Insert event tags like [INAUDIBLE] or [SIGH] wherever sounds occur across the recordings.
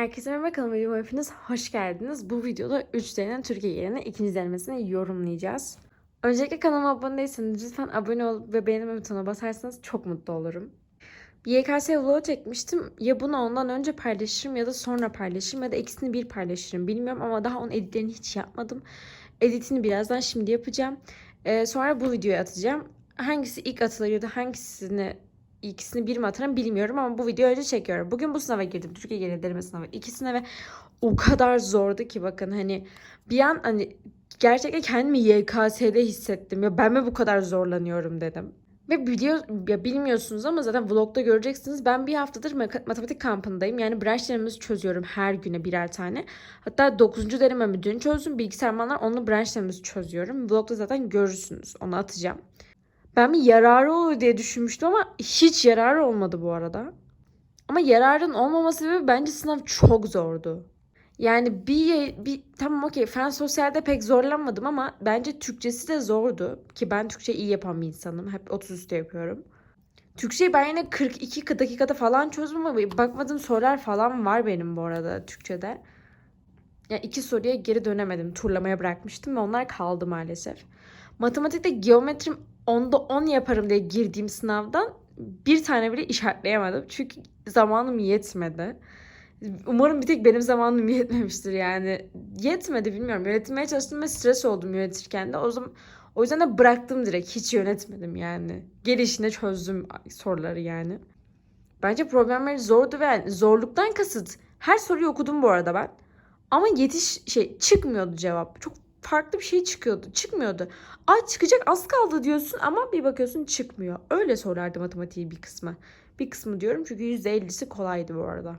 Herkese merhaba kanalıma videoma hepiniz hoş geldiniz. Bu videoda 3 denenin Türkiye yerine ikinci denemesini yorumlayacağız. Öncelikle kanalıma abone değilseniz lütfen abone olup ve beğenme butonuna basarsanız çok mutlu olurum. Bir YKS vlogu çekmiştim. Ya bunu ondan önce paylaşırım ya da sonra paylaşırım ya da ikisini bir paylaşırım bilmiyorum ama daha onun editlerini hiç yapmadım. Editini birazdan şimdi yapacağım. Ee, sonra bu videoyu atacağım. Hangisi ilk atılır ya da hangisini ikisini bir mi atarım bilmiyorum ama bu videoyu önce çekiyorum. Bugün bu sınava girdim. Türkiye Genel Deneme Sınavı. ikisine ve o kadar zordu ki bakın hani bir an hani gerçekten kendimi YKS'de hissettim. Ya ben mi bu kadar zorlanıyorum dedim. Ve biliyor, ya bilmiyorsunuz ama zaten vlogda göreceksiniz. Ben bir haftadır matematik kampındayım. Yani branş denememizi çözüyorum her güne birer tane. Hatta 9. denememi dün çözdüm. Bilgisayar manlar onu branş denememizi çözüyorum. Vlogda zaten görürsünüz. Onu atacağım. Ben bir yararı olur diye düşünmüştüm ama hiç yararı olmadı bu arada. Ama yararın olmaması sebebi bence sınav çok zordu. Yani bir, bir tamam okey fen sosyalde pek zorlanmadım ama bence Türkçesi de zordu. Ki ben Türkçe iyi yapan bir insanım. Hep 30 üstü yapıyorum. Türkçeyi ben yine 42 dakikada falan çözdüm ama bakmadığım sorular falan var benim bu arada Türkçe'de. Ya iki soruya geri dönemedim. Turlamaya bırakmıştım ve onlar kaldı maalesef. Matematikte geometrim 10'da 10 yaparım diye girdiğim sınavdan bir tane bile işaretleyemedim. Çünkü zamanım yetmedi. Umarım bir tek benim zamanım [LAUGHS] yetmemiştir yani. Yetmedi bilmiyorum. Yönetmeye çalıştım ve stres oldum yönetirken de. O zaman o yüzden de bıraktım direkt. Hiç yönetmedim yani. Gelişine çözdüm soruları yani. Bence problemleri zordu ve yani zorluktan kasıt. Her soruyu okudum bu arada ben. Ama yetiş şey çıkmıyordu cevap. Çok farklı bir şey çıkıyordu. Çıkmıyordu. Ay çıkacak az kaldı diyorsun ama bir bakıyorsun çıkmıyor. Öyle sorulardı matematiği bir kısmı. Bir kısmı diyorum çünkü %50'si kolaydı bu arada.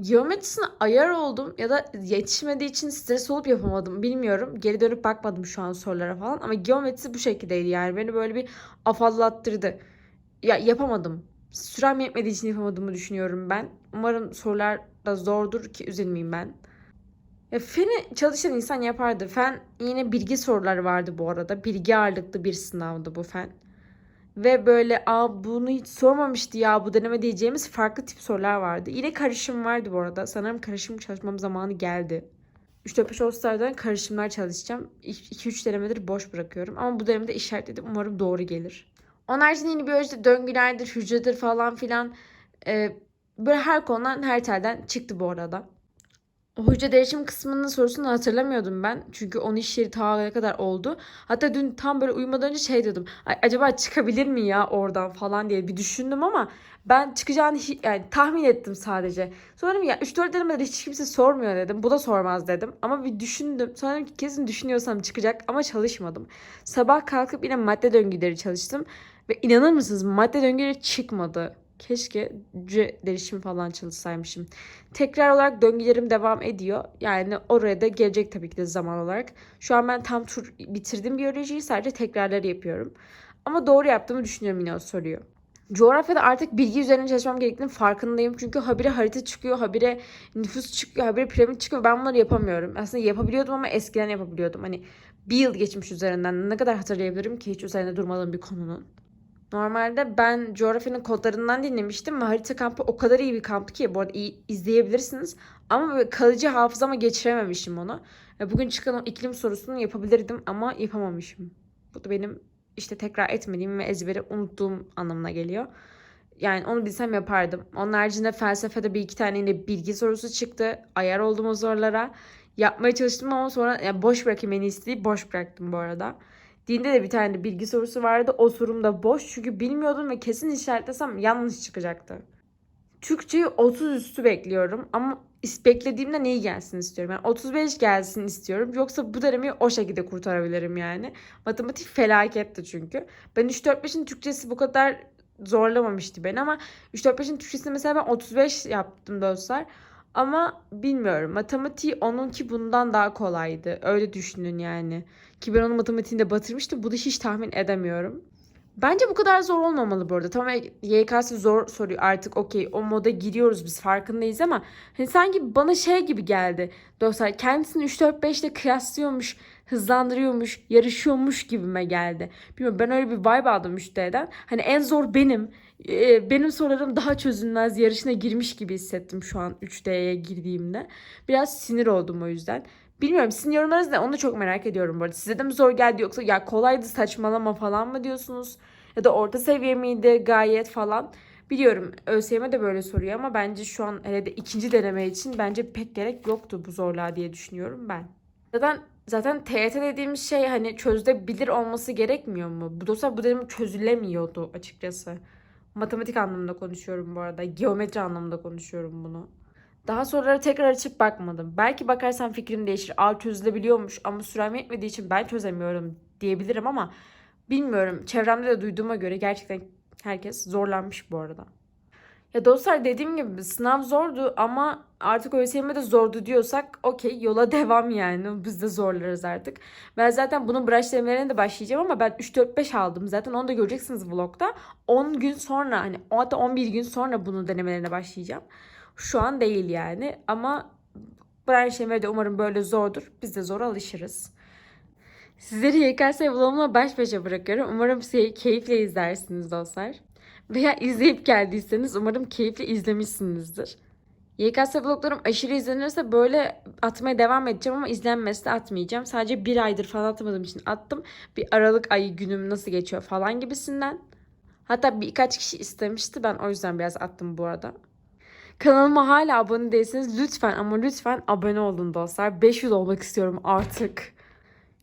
Geometrisine ayar oldum ya da yetişmediği için stres olup yapamadım bilmiyorum. Geri dönüp bakmadım şu an sorulara falan ama geometrisi bu şekildeydi yani beni böyle bir afallattırdı. Ya yapamadım. Sürem yetmediği için yapamadığımı düşünüyorum ben. Umarım sorular da zordur ki üzülmeyeyim ben. Ya feni çalışan insan yapardı. Fen yine bilgi soruları vardı bu arada. Bilgi ağırlıklı bir sınavdı bu fen. Ve böyle aa bunu hiç sormamıştı ya bu deneme diyeceğimiz farklı tip sorular vardı. Yine karışım vardı bu arada. Sanırım karışım çalışmam zamanı geldi. 3-4-5 All-Star'dan karışımlar çalışacağım. 2-3 denemedir boş bırakıyorum. Ama bu denemede işaretledim. Umarım doğru gelir. Onun haricinde yine biyolojide döngülerdir, hücredir falan filan. Ee, böyle her konudan her telden çıktı bu arada. Hücre değişim kısmının sorusunu hatırlamıyordum ben. Çünkü onun iş yeri ta kadar oldu. Hatta dün tam böyle uyumadan önce şey dedim. Acaba çıkabilir mi ya oradan falan diye bir düşündüm ama ben çıkacağını yani tahmin ettim sadece. Sonra dedim ya 3-4 denemede hiç kimse sormuyor dedim. Bu da sormaz dedim. Ama bir düşündüm. Sonra dedim ki kesin düşünüyorsam çıkacak ama çalışmadım. Sabah kalkıp yine madde döngüleri çalıştım. Ve inanır mısınız madde döngüleri çıkmadı. Keşke hücre değişimi falan çalışsaymışım. Tekrar olarak döngülerim devam ediyor. Yani oraya da gelecek tabii ki de zaman olarak. Şu an ben tam tur bitirdim biyolojiyi. Sadece tekrarları yapıyorum. Ama doğru yaptığımı düşünüyorum yine o soruyu. Coğrafyada artık bilgi üzerine çalışmam gerektiğinin farkındayım. Çünkü habire harita çıkıyor, habire nüfus çıkıyor, habire piramit çıkıyor. Ben bunları yapamıyorum. Aslında yapabiliyordum ama eskiden yapabiliyordum. Hani bir yıl geçmiş üzerinden. Ne kadar hatırlayabilirim ki hiç üzerinde durmadığım bir konunun. Normalde ben coğrafyanın kodlarından dinlemiştim harita kampı o kadar iyi bir kamptı ki bu arada iyi izleyebilirsiniz. Ama böyle kalıcı hafızama geçirememişim onu. Bugün çıkan o iklim sorusunu yapabilirdim ama yapamamışım. Bu da benim işte tekrar etmediğim ve ezberi unuttuğum anlamına geliyor. Yani onu bilsem yapardım. Onun haricinde felsefede bir iki tane yine bilgi sorusu çıktı. Ayar oldum o sorulara. Yapmaya çalıştım ama sonra yani boş bırakayım en iyisi. Boş bıraktım bu arada. Dinde de bir tane bilgi sorusu vardı. O sorum da boş çünkü bilmiyordum ve kesin işaretlesem yanlış çıkacaktı. Türkçeyi 30 üstü bekliyorum ama beklediğimden iyi gelsin istiyorum. Yani 35 gelsin istiyorum. Yoksa bu dönemi o şekilde kurtarabilirim yani. Matematik felaketti çünkü. Ben 3-4-5'in Türkçesi bu kadar zorlamamıştı beni ama 3-4-5'in Türkçesini mesela ben 35 yaptım dostlar. Ama bilmiyorum. Matematiği onunki bundan daha kolaydı. Öyle düşünün yani. Ki ben onun matematiğini de batırmıştım. Bu da hiç tahmin edemiyorum. Bence bu kadar zor olmamalı bu arada. Tamam YKS zor soruyor artık okey o moda giriyoruz biz farkındayız ama hani sanki bana şey gibi geldi. Dostlar kendisini 3-4-5 ile kıyaslıyormuş, hızlandırıyormuş, yarışıyormuş gibime geldi. Bilmiyorum ben öyle bir vibe aldım müşteriden. Hani en zor benim. Ee, benim sorularım daha çözülmez yarışına girmiş gibi hissettim şu an 3D'ye girdiğimde. Biraz sinir oldum o yüzden. Bilmiyorum sizin yorumlarınız ne onu da çok merak ediyorum bu arada. Size de mi zor geldi yoksa ya kolaydı saçmalama falan mı diyorsunuz? Ya da orta seviye miydi gayet falan. Biliyorum ÖSYM de böyle soruyor ama bence şu an hele de ikinci deneme için bence pek gerek yoktu bu zorluğa diye düşünüyorum ben. Zaten zaten TYT dediğimiz şey hani çözülebilir olması gerekmiyor mu? Bu dosya bu dönem çözülemiyordu açıkçası. Matematik anlamında konuşuyorum bu arada. Geometri anlamında konuşuyorum bunu. Daha soruları tekrar açıp bakmadım. Belki bakarsam fikrim değişir. Aa çözülebiliyormuş ama sürem yetmediği için ben çözemiyorum diyebilirim ama bilmiyorum. Çevremde de duyduğuma göre gerçekten herkes zorlanmış bu arada. Ya dostlar dediğim gibi sınav zordu ama artık ÖSYM de zordu diyorsak okey yola [LAUGHS] devam yani. Biz de zorlarız artık. Ben zaten bunun branş denemelerine de başlayacağım ama ben 3-4-5 aldım. Zaten onu da göreceksiniz vlogda. 10 gün sonra hani hatta 11 gün sonra bunun denemelerine başlayacağım. Şu an değil yani ama branş denemeleri de umarım böyle zordur. Biz de zor alışırız. Sizleri YKS vlogumla baş başa bırakıyorum. Umarım keyifle izlersiniz dostlar. Veya izleyip geldiyseniz umarım keyifle izlemişsinizdir. YKS vloglarım aşırı izlenirse böyle atmaya devam edeceğim ama izlenmezse atmayacağım. Sadece bir aydır falan atmadığım için attım. Bir Aralık ayı günüm nasıl geçiyor falan gibisinden. Hatta birkaç kişi istemişti. Ben o yüzden biraz attım bu arada. Kanalıma hala abone değilseniz lütfen ama lütfen abone olun dostlar. 500 olmak istiyorum artık.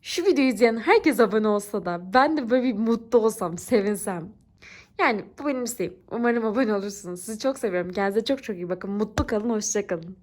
Şu videoyu izleyen herkes abone olsa da ben de böyle bir mutlu olsam, sevinsem. Yani bu benim isteğim. Umarım abone olursunuz. Sizi çok seviyorum. Kendinize çok çok iyi bakın. Mutlu kalın, hoşça kalın.